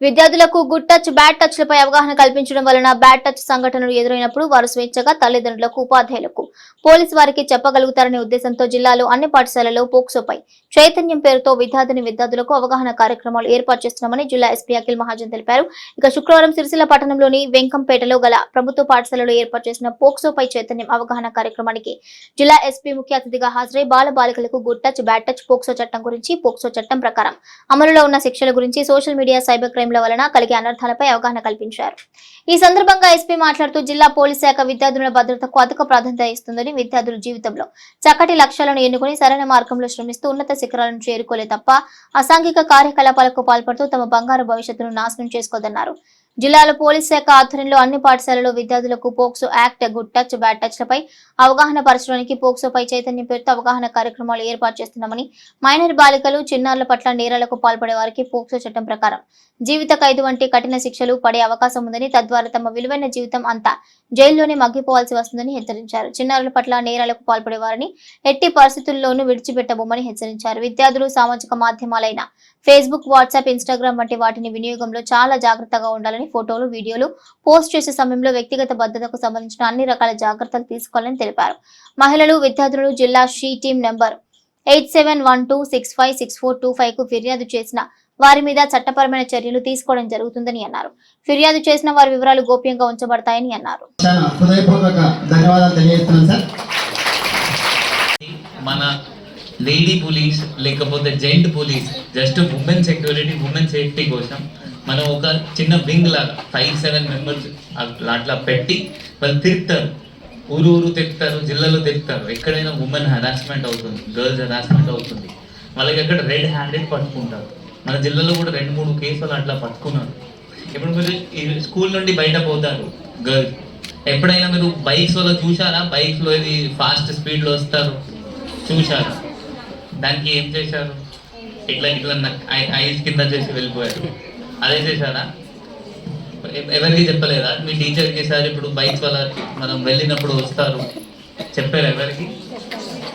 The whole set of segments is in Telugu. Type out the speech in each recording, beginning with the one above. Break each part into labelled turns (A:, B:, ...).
A: విద్యార్థులకు గుడ్ టచ్ బ్యాడ్ టచ్ లపై అవగాహన కల్పించడం వలన బ్యాడ్ టచ్ సంఘటనలు ఎదురైనప్పుడు వారు స్వేచ్ఛగా తల్లిదండ్రులకు ఉపాధ్యాయులకు పోలీసు వారికి చెప్పగలుగుతారనే ఉద్దేశంతో జిల్లాలో అన్ని పాఠశాలలో పోక్సోపై చైతన్యం పేరుతో విద్యార్థిని విద్యార్థులకు అవగాహన కార్యక్రమాలు ఏర్పాటు చేస్తున్నామని జిల్లా ఎస్పీ అఖిల్ మహాజన్ తెలిపారు. ఇక శుక్రవారం సిరిసిల్ల పట్టణంలోని వెంకంపేటలో గల ప్రభుత్వ పాఠశాలలో ఏర్పాటు చేసిన పోక్సోపై చైతన్యం అవగాహన కార్యక్రమానికి జిల్లా ఎస్పీ ముఖ్య అతిథిగా హాజరై బాల బాలికలకు good touch bad touch POCSO చట్టం గురించి పోక్సో చట్టం ప్రకారం అమలులో ఉన్న శిక్షల గురించి సోషల్ మీడియా సైబర్ క్రైమ్ క్రైమ్ల వలన కలిగే అనర్థాలపై అవగాహన కల్పించారు. ఈ సందర్భంగా ఎస్పీ మాట్లాడుతూ జిల్లా పోలీస్ శాఖ విద్యార్థుల భద్రతకు అధిక ప్రాధాన్యత ఇస్తుందని విద్యార్థుల జీవితంలో చక్కటి లక్ష్యాలను ఎన్నుకుని సరైన మార్గంలో శ్రమిస్తూ ఉన్నత శిఖరాలను చేరుకోలే తప్ప అసాంఘిక కార్యకలాపాలకు పాల్పడుతూ తమ బంగారు భవిష్యత్తును నాశనం చేసుకోదన్నారు. జిల్లాలో పోలీస్ శాఖ ఆధ్వర్యంలో అన్ని పాఠశాలలో విద్యార్థులకు POCSO act good touch bad touch లపై అవగాహన పరచడానికి పోక్సోపై చైతన్యం పేరుతో అవగాహన కార్యక్రమాలు ఏర్పాటు చేస్తున్నామని మైనర్ బాలికలు చిన్నారుల పట్ల నేరాలకు పాల్పడే వారికి పోక్సో చట్టం ప్రకారం జీవిత ఖైదు వంటి కఠిన శిక్షలు పడే అవకాశం ఉందని తద్వారా తమ విలువైన జీవితం అంతా జైల్లోనే మగ్గిపోవాల్సి వస్తుందని హెచ్చరించారు. చిన్నారుల పట్ల నేరాలకు పాల్పడే వారిని ఎట్టి పరిస్థితుల్లోనూ విడిచిపెట్టబోమని హెచ్చరించారు. విద్యార్థులు సామాజిక మాధ్యమాలైన ఫేస్బుక్ వాట్సాప్ ఇన్స్టాగ్రామ్ వంటి వాటిని వినియోగంలో చాలా జాగ్రత్తగా ఉండాలని ఫోటోలు వీడియోలు పోస్ట్ చేసే సమయంలో వ్యక్తిగత భద్రతకు సంబంధించిన అన్ని రకాల జాగ్రత్తలు తీసుకోవాలని తెలిపారు. మహిళలు విద్యార్థులు జిల్లా she team number eight seven one two six five six four two ఫైవ్కు ఫిర్యాదు చేసిన వారి మీద చట్టపరమైన చర్యలు తీసుకోవడం జరుగుతుందని అన్నారు. ఫిర్యాదు చేసిన వారి వివరాలు గోప్యంగా ఉంచబడతాయని అన్నారు.
B: చాలా హృదయపూర్వక ధన్యవాదాలు తెలియజేస్తున్నాను సార్.
C: మన లేడీ పోలీస్ లేకపోతే gent police just women security women safety కోసం మనం ఒక చిన్న వింగ్ లాగా ఫైవ్ సెవెన్ మెంబర్స్ అట్లా పెట్టి వాళ్ళు తిరుగుతారు. ఊరు ఊరు తిరుగుతారు జిల్లాలో తిరుగుతారు. ఎక్కడైనా ఉమెన్ హరాస్మెంట్ అవుతుంది గర్ల్స్ హరాస్మెంట్ అవుతుంది. వాళ్ళకి అక్కడ రెడ్ హ్యాండెడ్ పట్టుకుంటారు. మన జిల్లాలో కూడా రెండు మూడు కేసులు అట్లా పట్టుకున్నారు. ఇప్పుడు మీరు స్కూల్ నుండి బయట పోతారు గర్ల్స్ ఎప్పుడైనా మీరు బైక్స్ వల్ల చూసారా బైక్లో ఇది ఫాస్ట్ స్పీడ్లో వస్తారు. చూసారా దానికి ఏం చేశారు? ఇట్లా ఇట్లా ఐస్ కింద చేసి వెళ్ళిపోయారు. అదే చేశారా? ఎవరికి చెప్పలేదా? మీ టీచర్కి సార్ ఇప్పుడు బైక్స్ వల్ల మనం వెళ్ళినప్పుడు వస్తారు. చెప్పారు ఎవరికి?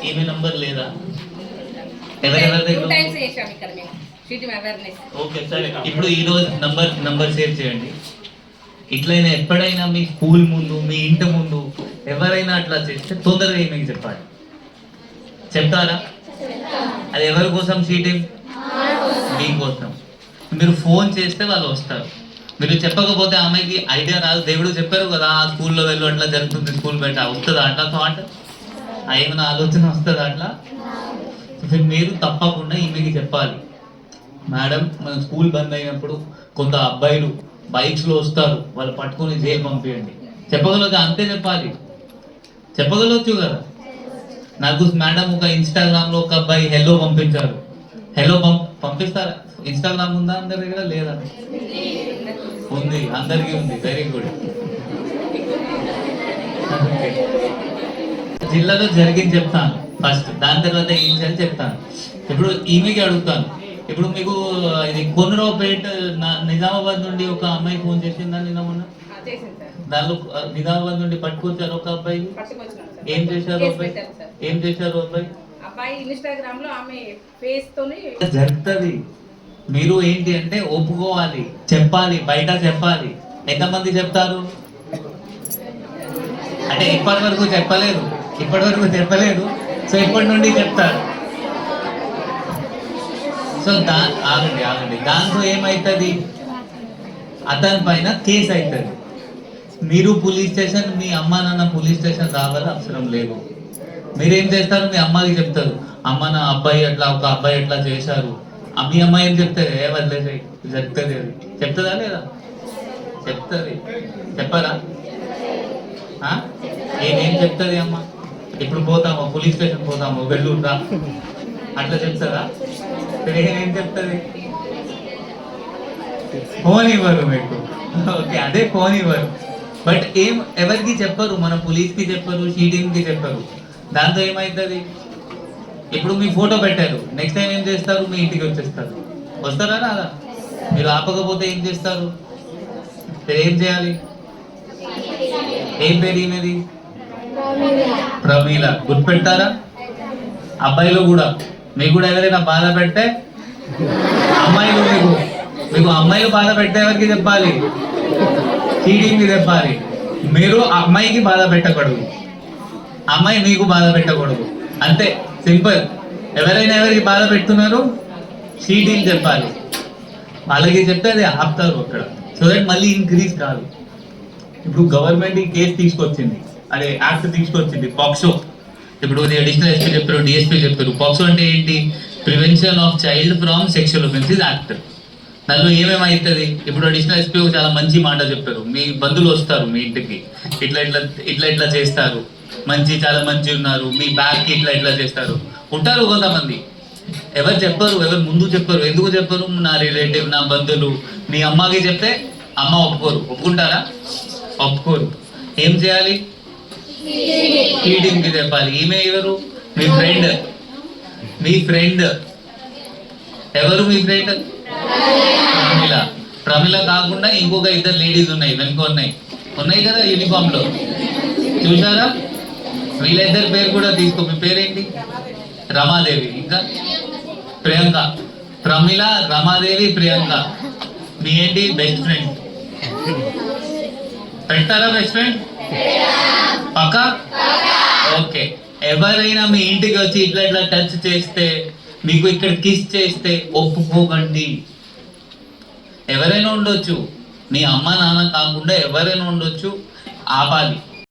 C: ఈమె నంబర్ లేదా? ఎవరెవరి దగ్గర ఓకే సరే ఇప్పుడు ఈ రోజు నంబర్ నంబర్ సేవ్ చేయండి. ఇట్లయినా ఎప్పుడైనా మీ స్కూల్ ముందు మీ ఇంటి ముందు ఎవరైనా అట్లా చేస్తే తొందరగా ఏమీ చెప్పాలి. చెప్తారా? అది ఎవరి కోసం సీటింగ్ మీకోసం మీరు ఫోన్ చేస్తే వాళ్ళు వస్తారు. మీరు చెప్పకపోతే ఆమెకి ఐడియా రాదు. దేవుడు చెప్పారు కదా ఆ స్కూల్లో వెళ్ళు అట్లా జరుగుతుంది స్కూల్ బయట వస్తుందా అట్లా థాట్ ఏమైనా ఆలోచన వస్తుందా అట్లా? మీరు తప్పకుండా ఈమెకి చెప్పాలి. మేడం మన స్కూల్ బంద్ అయినప్పుడు కొంత అబ్బాయిలు బైక్స్లో వస్తారు. వాళ్ళు పట్టుకొని జైలు పంపించండి చెప్పగలదు అంతే చెప్పాలి. చెప్పగలవచ్చు కదా? నాకు మేడం ఒక ఇన్స్టాగ్రామ్లో ఒక అబ్బాయి హెల్లో పంపించారు. పంప్ పంపిస్తారా? ఇన్స్టాగ్రామ్ ఉందా అందరి దగ్గర? లేదా? ఉంది. అందరికీ ఉంది. వెరీ గుడ్ జిల్లాలో జరిగింది చెప్తాను. ఫస్ట్ దాని తర్వాత ఏం చేయాలి చెప్తాను. ఇప్పుడు ఈమెకి అడుగుతాను. ఇప్పుడు మీకు ఇది కొనరావుపేట నిజామాబాద్ నుండి ఒక అమ్మాయి ఫోన్ చేసిందా నిన్న మొన్న? దానిలో నిజామాబాద్ నుండి పట్టుకొచ్చారు ఒక అబ్బాయి ఏం చేశారు ఏం చేశారు అబ్బాయి
D: అబ్బాయి ఇన్స్టాగ్రామ్లో ఆమె ఫేస్ తోని
C: జరుగుతుంది మీరు ఏంటి అంటే ఒప్పుకోవాలి చెప్పాలి బయట చెప్పాలి. ఎంతమంది చెప్తారు? అంటే ఇప్పటి వరకు చెప్పలేదు. ఇప్పటి వరకు చెప్పలేదు. సో ఇప్పటి నుండి చెప్తారు. సో దా ఆగండి ఆగండి. దాంతో ఏమవుతుంది అతని పైన కేసు అవుతుంది మీరు పోలీస్ స్టేషన్ మీ అమ్మ నాన్న పోలీస్ స్టేషన్ రావాలి అవసరం లేదు. మీరేం చేస్తారు? మీ అమ్మకి చెప్తారు. అమ్మ నా అబ్బాయి అట్లా ఒక అబ్బాయి ఎట్లా చేశారు. మీ అమ్మాయి ఏం చెప్తారు ఏ వదిలేసాయి. చెప్తుంది అది. చెప్తుందా లేదా? చెప్తుంది. చెప్పరా? ఆ? చెప్తుంది అమ్మ? ఇప్పుడు పోతాము పోలీస్ స్టేషన్ పోతాము వెళ్ళు రా. అట్లా చెప్తారా? ఏం చెప్తుంది? ఫోన్ ఇవ్వరు మీకు. ఓకే అదే ఫోన్ ఇవ్వరు. బట్ ఏం ఎవరికి చెప్పరు? మన పోలీస్కి చెప్పరు షీటింగ్కి చెప్పరు. దాంతో ఏమవుతుంది ఇప్పుడు మీ ఫోటో పెట్టారు. నెక్స్ట్ టైం ఏం చేస్తారు? మీ ఇంటికి వచ్చేస్తారు. వస్తారా రాదా మీరు ఆపకపోతే ఏం చేస్తారు? మీరు ఏం చేయాలి? ఏం పేరు ఈమెది ప్రమీల. గుర్తుపెట్టారా అబ్బాయిలు కూడా. మీకు కూడా ఎవరైనా బాధ పెడితే? అమ్మాయిలు మీకు. మీకు అమ్మాయిలు బాధ పెట్టే ఎవరికి చెప్పాలి? చీటింగ్కి చెప్పాలి మీరు అమ్మాయికి బాధ పెట్టకూడదు. అమ్మాయి మీకు బాధ పెట్టకూడదు. అంతే. సింపుల్. ఎవరైనా ఎవరికి బాధ పెడుతున్నారు? చీటింగ్ చెప్పాలి. వాళ్ళకి చెప్తే అది ఆపుతారు అక్కడ. సో దట్ మళ్ళీ ఇంక్రీజ్ కాదు. ఇప్పుడు గవర్నమెంట్ ఈ కేసు తీసుకొచ్చింది. అదే యాక్ట్ తీసుకొచ్చింది. పాక్సో ఇప్పుడు అడిషనల్ ఎస్పీ చెప్పారు డిఎస్పీ చెప్పారు. పాక్సో అంటే ఏంటి? Prevention of child from sexual offences act దానిలో ఏమేమి అవుతుంది ఇప్పుడు అడిషనల్ ఎస్పీ చాలా మంచి మాట చెప్పారు మీ బంధువులు వస్తారు మీ ఇంటికి. ఇట్లా ఇట్లా ఇట్లా ఇట్లా చేస్తారు. మంచి చాలా మంచి ఉన్నారు. మీ బ్యాగ్కి ఇట్లా ఇట్లా చేస్తారు. ఉంటారు కొంతమంది. ఎవరు చెప్పరు ఎవరు ముందు చెప్పరు. ఎందుకు చెప్పరు? నా రిలేటివ్ నా బంధువులు. మీ అమ్మకి చెప్తే అమ్మ ఒప్పుకోరు. ఒప్పుకుంటారా? ఒప్పుకోరు. ఏం చేయాలి? టీడింగ్కి చెప్పాలి. ఈమె ఎవరు? మీ ఫ్రెండ్ మీ ఫ్రెండ్ ఎవరు మీ ఫ్రెండ్ ప్రమిళ. ప్రమిళ కాకుండా ఇంకొక ఇద్దరు లేడీస్ ఉన్నాయి వెనుక ఉన్నాయి. ఉన్నాయి కదా యూనిఫామ్లో. చూసారా వీళ్ళిద్దరి పేరు కూడా తీసుకో మీ పేరేంటి? రమాదేవి ఇంకా? ప్రియాంక. ప్రమిళ రమాదేవి ప్రియాంక. మీ ఏంటి? బెస్ట్ ఫ్రెండ్ పెడతారా బెస్ట్ ఫ్రెండ్ పక్క? ఓకే. ఎవరైనా మీ ఇంటికి వచ్చి ఇట్లా ఇట్లా టచ్ చేస్తే మీకు ఇక్కడ కిస్ చేస్తే ఒప్పుకోకండి. ఎవరైనా ఉండొచ్చు. మీ అమ్మ నాన్న కాకుండా ఎవరైనా ఉండొచ్చు. ఆపాలి.